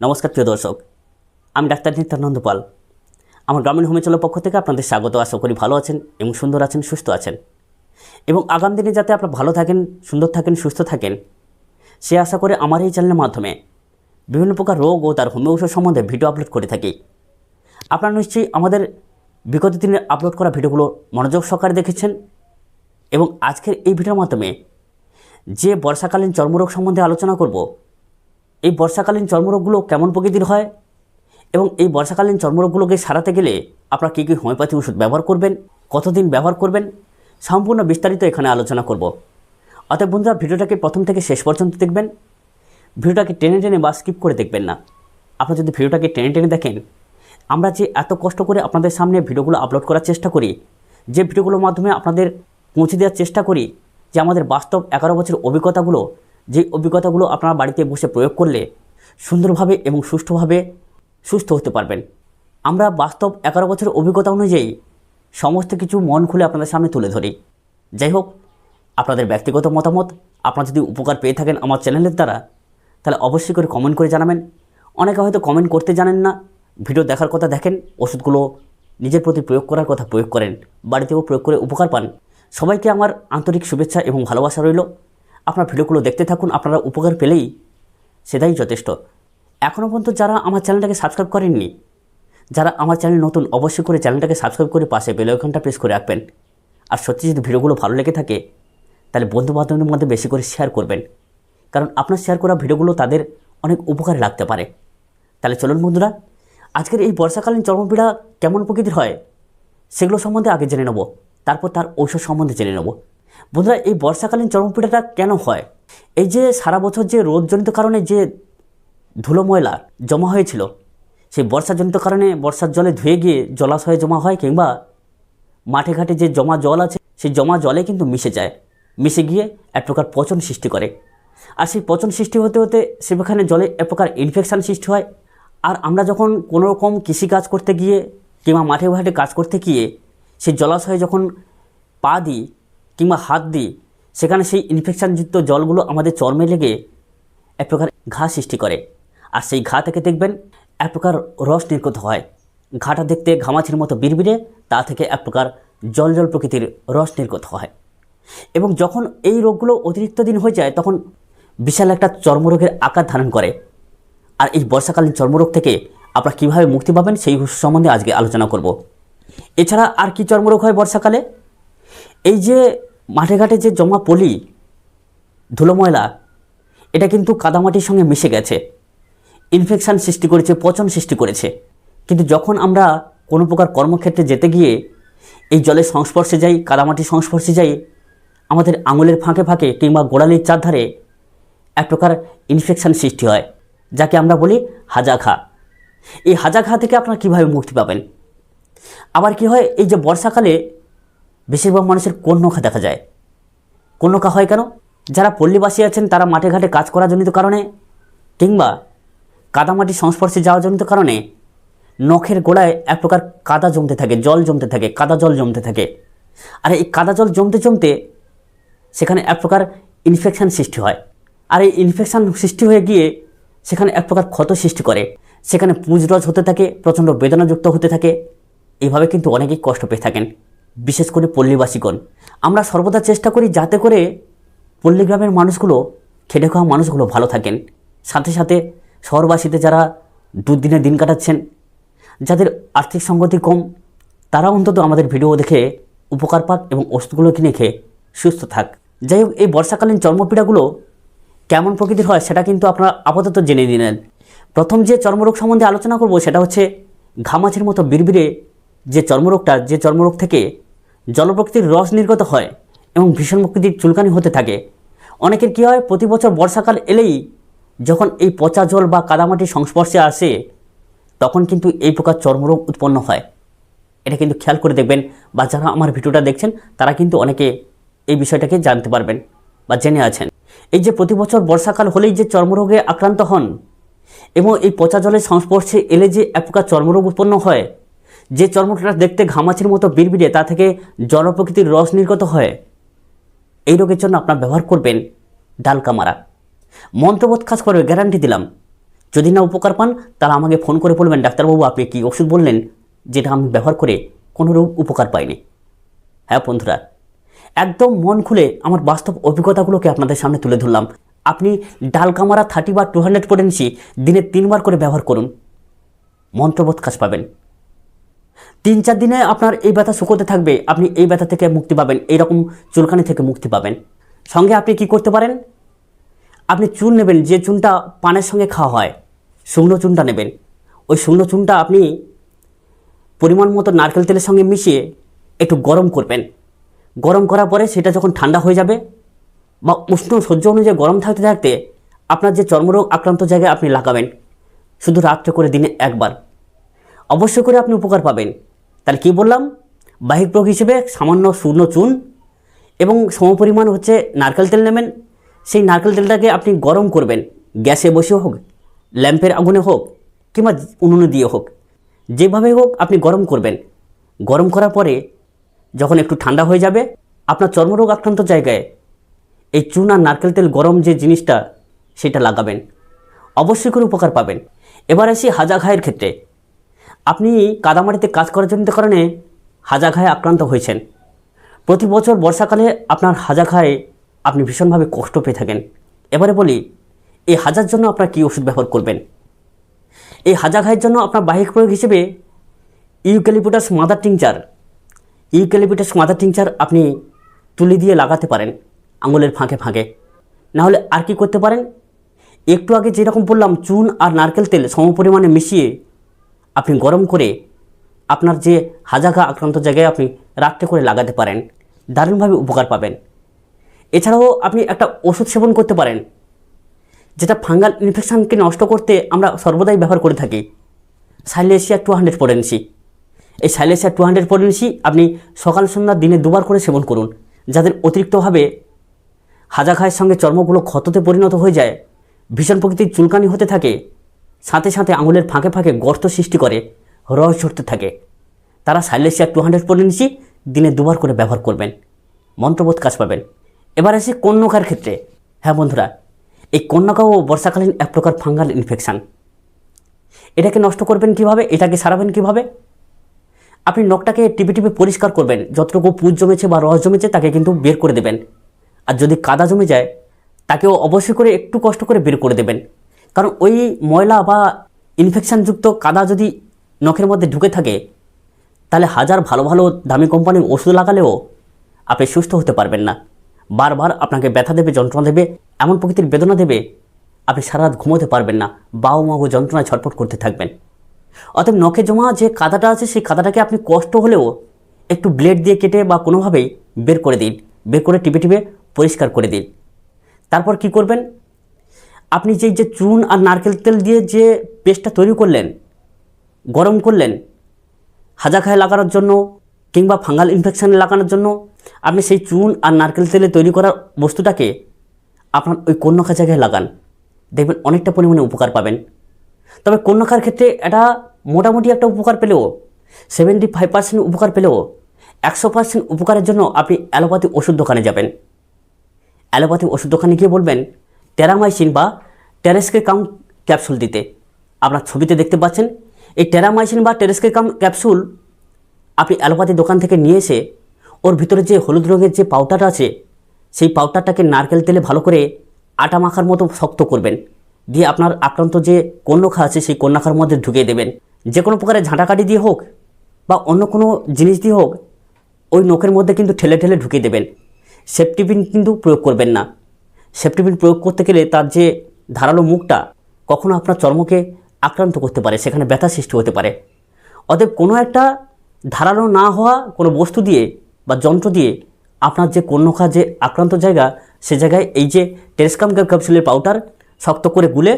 নমস্কার, প্রিয় দর্শক। আমি ডাক্তার নিত্যানন্দ পাল। আমার গ্রামীণ হোমিচলের পক্ষ থেকে আপনাদের স্বাগত। আশা করি ভালো আছেন এবং সুন্দর আছেন, সুস্থ আছেন। এবং আগামী দিনে যাতে আপনারা ভালো থাকেন, সুন্দর থাকেন, সুস্থ থাকেন, সে আশা করে আমার এই চ্যানেলের মাধ্যমে বিভিন্ন প্রকার রোগ ও তার হোমিও ওষুধ সম্বন্ধে ভিডিও আপলোড করে থাকি। আপনারা নিশ্চয়ই আমাদের বিগত দিনের আপলোড করা ভিডিওগুলো মনোযোগ সহকারে দেখেছেন এবং আজকের এই ভিডিওর মাধ্যমে যে বর্ষাকালীন চর্মরোগ সম্বন্ধে আলোচনা করব এই বর্ষাকালীন চর্মরোগগুলো কেমন প্রকৃতির হয়? এবং এই বর্ষাকালীন চর্মরোগগুলোকে সারাতে গেলে আপনারা কী কী হোমিওপ্যাথি ওষুধ ব্যবহার করবেন? কতদিন ব্যবহার করবেন? সম্পূর্ণ বিস্তারিত এখানে আলোচনা করব। অতএব বন্ধুরা, ভিডিওটাকে প্রথম থেকে শেষ পর্যন্ত দেখবেন। ভিডিওটাকে টেনে টেনে বা স্কিপ করে দেখবেন না। আপনারা যদি ভিডিওটাকে টেনে টেনে দেখেন, আমরা যে এত কষ্ট করে আপনাদের সামনে ভিডিওগুলো আপলোড করার চেষ্টা করি, যে ভিডিওগুলোর মাধ্যমে আপনাদের পৌঁছে দেওয়ার চেষ্টা করি, যে আমাদের বাস্তব এগারো বছর অভিজ্ঞতাগুলো যে অভিজ্ঞতাগুলো আপনারা বাড়িতে বসে প্রয়োগ করলে সুন্দরভাবে এবং সুষ্ঠুভাবে সুস্থ হতে পারবেন। আমরা বাস্তব এগারো বছরের অভিজ্ঞতা অনুযায়ী সমস্ত কিছু মন খুলে আপনাদের সামনে তুলে ধরি। যাই হোক, আপনাদের ব্যক্তিগত মতামত, আপনারা যদি উপকার পেয়ে থাকেন আমার চ্যানেলের দ্বারা, তাহলে অবশ্যই করে কমেন্ট করে জানাবেন। অনেকে হয়তো কমেন্ট করতে জানেন না ভিডিও দেখার কথা দেখেন, ওষুধগুলো নিজের প্রতি প্রয়োগ করার কথা প্রয়োগ করেন, বাড়িতেও প্রয়োগ করে উপকার পান। সবাইকে আমার আন্তরিক শুভেচ্ছা এবং ভালোবাসা রইল। আপনার ভিডিওগুলো দেখতে থাকুন, আপনারা উপকার পেলেই সেটাই যথেষ্ট। এখনও পর্যন্ত যারা আমার চ্যানেলটাকে সাবস্ক্রাইব করেননি, যারা আমার চ্যানেল নতুন অবশ্যই করে চ্যানেলটাকে সাবস্ক্রাইব করে পাশে বেল আইকনটা প্রেস করে রাখবেন। আর সত্যি যদি ভিডিওগুলো ভালো লেগে থাকে, তাহলে বন্ধু বান্ধবদের মধ্যে বেশি করে শেয়ার করবেন। কারণ আপনার শেয়ার করা ভিডিওগুলো তাদের অনেক উপকারে লাগতে পারে। তাহলে চলুন বন্ধুরা, আজকের এই বর্ষাকালীন চর্মপীড়া কেমন প্রকৃতির হয়, সেগুলো সম্বন্ধে আগে জেনে নেব। তারপর তার ঔষধ সম্বন্ধে জেনে নেব। বন্ধুরা, এই বর্ষাকালীন চর্মপীড়াটা কেন হয়? এই যে সারা বছর যে রোদজনিত কারণে যে ধুলো ময়লা জমা হয়েছিল, সেই বর্ষাজনিত কারণে বর্ষার জলে ধুয়ে গিয়ে জলাশয়ে জমা হয় কিংবা মাঠে ঘাটে যে জমা জল আছে, সেই জমা জলে কিন্তু মিশে যায়, মিশে গিয়ে এক প্রকার পচন সৃষ্টি করে। আর সেই পচন সৃষ্টি হতে হতে সেখানে জলে এক প্রকার ইনফেকশান সৃষ্টি হয়। আর আমরা যখন কোনো রকম কৃষিকাজ করতে গিয়ে কিংবা মাঠে ঘাটে কাজ করতে গিয়ে সেই জলাশয়ে যখন পা দিই কিংবা হাত দিয়ে সেখানে সেই ইনফেকশানযুক্ত জলগুলো আমাদের চর্মে লেগে এক প্রকার ঘা সৃষ্টি করে। আর সেই ঘা থেকে দেখবেন এক প্রকার রস নির্গত হয়। ঘাটা দেখতে ঘামাছির মতো বিড়বিড়ে, তা থেকে এক প্রকার জল জল প্রকৃতির রস নির্গত হয়। এবং যখন এই রোগগুলো অতিরিক্ত দিন হয়ে যায়, তখন বিশাল একটা চর্মরোগের আকার ধারণ করে। আর এই বর্ষাকালীন চর্মরোগ থেকে আপনারা কীভাবে মুক্তি পাবেন, সেই সম্বন্ধে আজকে আলোচনা করব। এছাড়া আর কি চর্মরোগ হয় বর্ষাকালে? এই যে মাঠে ঘাটে যে জমা পলি, ধুলো ময়লা, এটা কিন্তু কাদামাটির সঙ্গে মিশে গেছে। ইনফেকশান সৃষ্টি করেছে, পচন সৃষ্টি করেছে। কিন্তু যখন আমরা কোনো প্রকার কর্মক্ষেত্রে যেতে গিয়ে এই জলের সংস্পর্শে যাই, কাদামাটির সংস্পর্শে যাই, আমাদের আঙুলের ফাঁকে ফাঁকে কিংবা গোড়ালির চারধারে এক প্রকার ইনফেকশান সৃষ্টি হয়, যাকে আমরা বলি হাজা ঘা এই হাজা ঘা থেকে আপনারা কীভাবে মুক্তি পাবেন? আবার কি হয়, এই যে বর্ষাকালে বেশিরভাগ মানুষের কন্যখা দেখা যায়? কন্যখা হয় কেন? যারা পল্লীবাসী আছেন, তারা মাঠে ঘাটে কাজ করার জনিত কারণে। কিংবা কাদামাটির সংস্পর্শে যাওয়ার জনিত কারণে। নখের গোড়ায় এক প্রকার কাদা জমতে থাকে, জল জমতে থাকে, কাদা জল জমতে থাকে। আর এই কাদা জল জমতে জমতে সেখানে এক প্রকার ইনফেকশান সৃষ্টি হয়। আর এই ইনফেকশান সৃষ্টি হয়ে গিয়ে সেখানে এক প্রকার ক্ষত সৃষ্টি করে। সেখানে পুঁজরস হতে থাকে, প্রচণ্ড বেদনাযুক্ত হতে থাকে। এইভাবে কিন্তু অনেকেই কষ্ট পেয়ে থাকেন। বিশেষ করে পল্লীবাসীগণ। আমরা সর্বদা চেষ্টা করি যাতে করে পল্লীগ্রামের মানুষগুলো খেটে খাওয়া মানুষগুলো ভালো থাকেন। সাথে সাথে শহরবাসীতে যারা দুদিনে দিন কাটাচ্ছেন, যাদের আর্থিক সঙ্গতি কম তারা অন্তত আমাদের ভিডিও দেখে উপকার পাক এবং ওষুধগুলো কিনে খেয়ে সুস্থ থাক। যাই হোক, এই বর্ষাকালীন চর্মপীড়াগুলো কেমন প্রকৃতির হয় সেটা কিন্তু আপনারা আপাতত জেনে নিলেন। প্রথম যে চর্মরোগ সম্বন্ধে আলোচনা করব সেটা হচ্ছে ঘামাছের মতো বিড়বিড়ে যে চর্মরোগটা, যে চর্মরোগ থেকে জলপ্রকৃতির রস নির্গত হয় এবং ভীষণ প্রকৃতির চুলকানি হতে থাকে। অনেকের কী হয়, প্রতি বছর বর্ষাকাল এলেই যখন এই পচা জল বা কাদামাটির সংস্পর্শে আসে, তখন কিন্তু এই প্রকার চর্মরোগ উৎপন্ন হয়। এটা কিন্তু খেয়াল করে দেখবেন বা যারা আমার ভিডিওটা দেখছেন, তারা কিন্তু অনেকে এই বিষয়টাকে জানতে পারবেন বা জেনে আছেন। এই যে প্রতি বছর বর্ষাকাল হলেই যে চর্মরোগে আক্রান্ত হন, এবং এই পচা জলের সংস্পর্শে এলে যে এক প্রকার চর্মরোগ উৎপন্ন হয় যে চর্মটা দেখতে ঘামাচির মতো বিড়বিড়ে, তা থেকে জলপ্রকৃতির রস নির্গত হয়। এই রোগের জন্য আপনার ব্যবহার করবেন ডালকামারা মন্ত্রবোধ খাস করবে গ্যারান্টি দিলাম। যদি না উপকার পান, তাহলে আমাকে ফোন করে বলবেন, ডাক্তারবাবু, আপনি কি ওষুধ বললেন যেটা আমি ব্যবহার করে কোনো রোগ উপকার পাইনি? হ্যাঁ বন্ধুরা, একদম মন খুলে আমার বাস্তব অভিজ্ঞতাগুলোকে আপনাদের সামনে তুলে ধরলাম। আপনি ডালকামারা থার্টি বা টু হান্ড্রেড পোটেন্সি দিনে তিনবার করে ব্যবহার করুন। মন্ত্রবোধ কাজ পাবেন। তিন চার দিনে আপনার এই ব্যথা শুকোতে থাকবে, আপনি এই ব্যথা থেকে মুক্তি পাবেন, এইরকম চুলকানি থেকে মুক্তি পাবেন। সঙ্গে আপনি কি করতে পারেন? আপনি চুন নেবেন, যে চুনটা পানের সঙ্গে খাওয়া হয়, শুকনো চুনটা নেবেন। ওই শুকনো চুনটা আপনি পরিমাণ মতো নারকেল তেলের সঙ্গে মিশিয়ে একটু গরম করবেন। গরম করার পরে সেটা যখন ঠান্ডা হয়ে যাবে বা উষ্ণ সহ্য অনুযায়ী গরম থাকতে থাকতে আপনার যে চর্মরোগ আক্রান্ত জায়গায় আপনি লাগাবেন, শুধু রাত্রে করে দিনে একবার। অবশ্যই করে আপনি উপকার পাবেন। তাহলে কি বললাম? বাহিক প্রয়োগ হিসেবে সামান্য শূন্য চুন এবং সমপরিমাণ হচ্ছে নারকেল তেল নেবেন। সেই নারকেল তেলটাকে আপনি গরম করবেন। গ্যাসে বসে হোক, ল্যাম্পের আগুনে হোক কিংবা উনুনে দিয়ে হোক, যেভাবে হোক আপনি গরম করবেন। গরম করার পরে যখন একটু ঠান্ডা হয়ে যাবে, আপনার চর্মরোগ আক্রান্ত জায়গায় এই চুন আর নারকেল তেল গরম যে জিনিসটা, সেটা লাগাবেন। অবশ্যই করে উপকার পাবেন। এবার আসি হাজা ঘায়ের ক্ষেত্রে। আপনি কাদামাটিতে কাজ করার জন্য কারণে হাজা ঘায়ে আক্রান্ত হয়েছেন। প্রতি বছর বর্ষাকালে আপনার হাজা ঘায়ে আপনি ভীষণভাবে কষ্ট পেয়ে থাকেন। এবারে বলি, এই হাজার জন্য আপনার কী ওষুধ ব্যবহার করবেন? এই হাজা ঘায়ের জন্য আপনার বাহিক প্রয়োগ হিসেবে eucalyptus mother tincture. Eucalyptus mother tincture আপনি তুলি দিয়ে লাগাতে পারেন আঙুলের ফাঁকে ফাঁকে। নাহলে আর কি করতে পারেন? একটু আগে যেরকম বললাম, চুন আর নারকেল তেল সমপরিমাণে মিশিয়ে আপনি গরম করে আপনার যে হাজাঘা আক্রান্ত জায়গায় আপনি রাত্রে করে লাগাতে পারেন, দারুণভাবে উপকার পাবেন। এছাড়াও আপনি একটা ওষুধ সেবন করতে পারেন, যেটা ফাঙ্গাল ইনফেকশনকে নষ্ট করতে আমরা সর্বদাই ব্যবহার করে থাকি। সাইলেশিয়া টু হান্ড্রেড পটেন্সি এই সাইলেশিয়া টু হান্ড্রেড পটেন্সি আপনি সকাল সন্ধ্যা দিনে দুবার করে সেবন করুন, যাদের অতিরিক্তভাবে হাজাখায়ের সঙ্গে চর্মগুলো ক্ষততে পরিণত হয়ে যায়, ভীষণ প্রকৃতির চুলকানি হতে থাকে সাথে সাথে আঙুলের ফাঁকে ফাঁকে গর্ত সৃষ্টি করে রস ঝরতে থাকে। তারা সাইলেসিয়া টু হান্ড্রেড পটেন্সি দিনে দুবার করে ব্যবহার করবেন। মন্ত্রবোধ কাজ পাবেন। এবার আসে কন্যকার ক্ষেত্রে। হ্যাঁ বন্ধুরা, এই কন্যাকাও বর্ষাকালীন এক প্রকার ফাঙ্গাল ইনফেকশান এটাকে নষ্ট করবেন কীভাবে? এটাকে সারাবেন কীভাবে? আপনি নখটাকে টিপে টিপে পরিষ্কার করবেন। যতটুকু পুজ জমেছে বা রস জমেছে তাকে কিন্তু বের করে দেবেন। আর যদি কাদা জমে যায়, তাকেও অবশ্যই করে একটু কষ্ট করে বের করে দেবেন। কারণ ওই ময়লা বা ইনফেকশানযুক্ত কাদা যদি নখের মধ্যে ঢুকে থাকে, তাহলে হাজার ভালো ভালো দামি কোম্পানির ওষুধ লাগালেও আপনি সুস্থ হতে পারবেন না। বারবার আপনাকে ব্যথা দেবে, যন্ত্রণা দেবে, এমন প্রকৃতির বেদনা দেবে, আপনি সারা রাত ঘুমোতে পারবেন না বাউ মাগো যন্ত্রণায় ছটফট করতে থাকবেন। অতএব নখে জমা যে কাদাটা আছে, সেই কাদাটাকে আপনি কষ্ট হলেও একটু ব্লেড দিয়ে কেটে বা কোনোভাবেই বের করে দিন, বের করে টিপে টিপে পরিষ্কার করে দিন। তারপর কি করবেন? আপনি যেই যে চুন আর নারকেল তেল দিয়ে যে পেস্টটা তৈরি করলেন, গরম করলেন, হাজা খায় লাগানোর জন্য কিংবা ফাঙ্গাল ইনফেকশানে লাগানোর জন্য, আপনি সেই চুন আর নারকেল তেলে তৈরি করা বস্তুটাকে আপনার ওই কন্যখা জায়গায় লাগান। দেখবেন অনেকটা পরিমাণে উপকার পাবেন। তবে কন্যখার ক্ষেত্রে এটা মোটামুটি একটা উপকার পেলেও সেভেন্টি ফাইভ পার্সেন্ট উপকার পেলেও, একশো পার্সেন্ট উপকারের জন্য আপনি অ্যালোপ্যাথি ওষুধ দোকানে যাবেন। অ্যালোপ্যাথি ওষুধ দোকানে গিয়ে বলবেন টেরামাইসিন বা টেরেস্কে কাম ক্যাপসুল দিতে। আপনার ছবিতে দেখতে পাচ্ছেন, এই টেরামাইসিন বা টেরেস্কে কাম ক্যাপসুল আপনি অ্যালোপ্যাথি দোকান থেকে নিয়ে এসে ওর ভিতরে যে হলুদ রঙের যে পাউডারটা আছে, সেই পাউডারটাকে নারকেল তেলে ভালো করে আটা মাখার মতো শক্ত করবেন। দিয়ে আপনার আক্রান্ত যে কন্যখা আছে, সেই কন্যাখার মধ্যে ঢুকিয়ে দেবেন। যে কোনো প্রকারের ঝাঁটাকাটি দিয়ে হোক বা অন্য কোনো জিনিস দিয়ে হোক, ওই নখের মধ্যে কিন্তু ঠেলে ঠেলে ঢুকিয়ে দেবেন। সেফটিপিন কিন্তু প্রয়োগ করবেন না। সেফটিপিন প্রয়োগ করতে গেলে তার যে ধারালো মুখটা কখনো আপনার চর্মকে আক্রান্ত করতে পারে, সেখানে ব্যথা সৃষ্টি হতে পারে। অতএব কোনো একটা ধারালো না হওয়া কোনো বস্তু দিয়ে বা যন্ত্র দিয়ে আপনার যে কন্যখা যে আক্রান্ত জায়গা, সে জায়গায় এই যে টেরেসকাম ক্যাপসুলের পাউডার শক্ত করে গুলে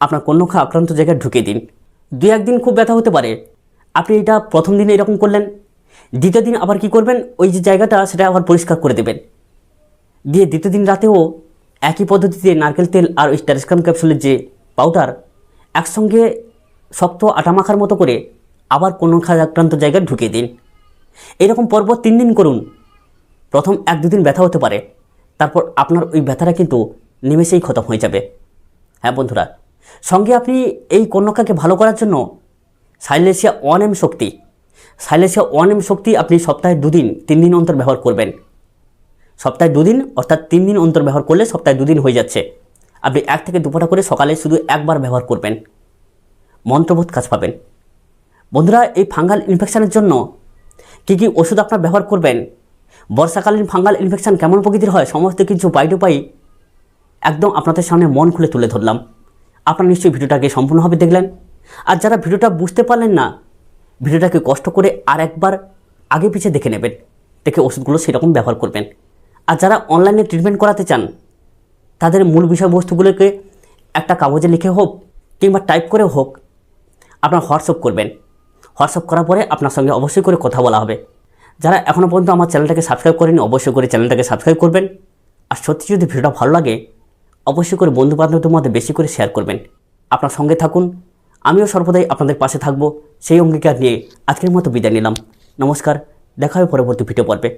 আপনার কন্যখা আক্রান্ত জায়গায় ঢুকিয়ে দিন। দু একদিন খুব ব্যথা হতে পারে। আপনি এটা প্রথম দিনে এরকম করলেন, দ্বিতীয় দিন আবার কি করবেন? ওই যে জায়গাটা, সেটা আবার পরিষ্কার করে দেবেন। দিয়ে দ্বিতীয় দিন রাতেও একই পদ্ধতিতে নারকেল তেল আর ওই টেরেসকাম ক্যাপসুলের যে পাউডার একসঙ্গে শক্ত আটা মাখার মতো করে আবার কোনো খাদ আক্রান্ত জায়গায় ঢুকিয়ে দিন। এরকম পরপর তিন দিন করুন। প্রথম এক দুদিন ব্যথা হতে পারে। তারপর আপনার ওই ব্যথাটা কিন্তু নিমেষেই খতম হয়ে যাবে। হ্যাঁ বন্ধুরা, সঙ্গে আপনি এই কন্যকাকে ভালো করার জন্য সাইলেসিয়া ওয়ান এম শক্তি। সাইলেসিয়া ওয়ান এম শক্তি আপনি সপ্তাহে দুদিন, তিন দিন অন্তর ব্যবহার করবেন। সপ্তাহে দুদিন, অর্থাৎ তিন দিন অন্তর ব্যবহার করলে সপ্তাহে দুদিন হয়ে যাচ্ছে। আপনি এক থেকে দুপুরটা করে সকালে শুধু একবার ব্যবহার করবেন। মন্ত্রবোধ কাজ পাবেন। বন্ধুরা, এই ফাঙ্গাল ইনফেকশানের জন্য কী কী ওষুধ আপনার ব্যবহার করবেন? বর্ষাকালীন ফাঙ্গাল ইনফেকশন কেমন প্রকৃতির হয়? সমস্ত কিছু পাই টু একদম আপনাদের সামনে মন খুলে তুলে ধরলাম। আপনারা নিশ্চয়ই ভিডিওটাকে সম্পূর্ণভাবে দেখলেন। আর যারা ভিডিওটা বুঝতে পারলেন না, ভিডিওটাকে কষ্ট করে আর একবার আগে পিছিয়ে দেখে নেবেন। দেখে ওষুধগুলো সেরকম ব্যবহার করবেন। আর যারা অনলাইনে ট্রিটমেন্ট করাতে চান, তাদের মূল বিষয়বস্তুগুলোকে একটা কাগজে লিখে হোক কিংবা টাইপ করে হোক, আপনার হোয়াটসঅ্যাপ করবেন। হোয়াটসঅ্যাপ করার পরে আপনার সঙ্গে অবশ্যই করে কথা বলা হবে। যারা এখনও পর্যন্ত আমার চ্যানেলটাকে সাবস্ক্রাইব করেনি, অবশ্যই করে চ্যানেলটাকে সাবস্ক্রাইব করবেন। আর সত্যি যদি ভিডিওটা ভালো লাগে, অবশ্যই করে বন্ধু বান্ধবদের মধ্যে বেশি করে শেয়ার করবেন। আপনার সঙ্গে থাকুন। আমিও সর্বদাই আপনাদের পাশে থাকব। সেই অঙ্গীকার নিয়ে আজকের মতো বিদায় নিলাম। নমস্কার। দেখা হবে পরবর্তী ভিডিও পর্বে।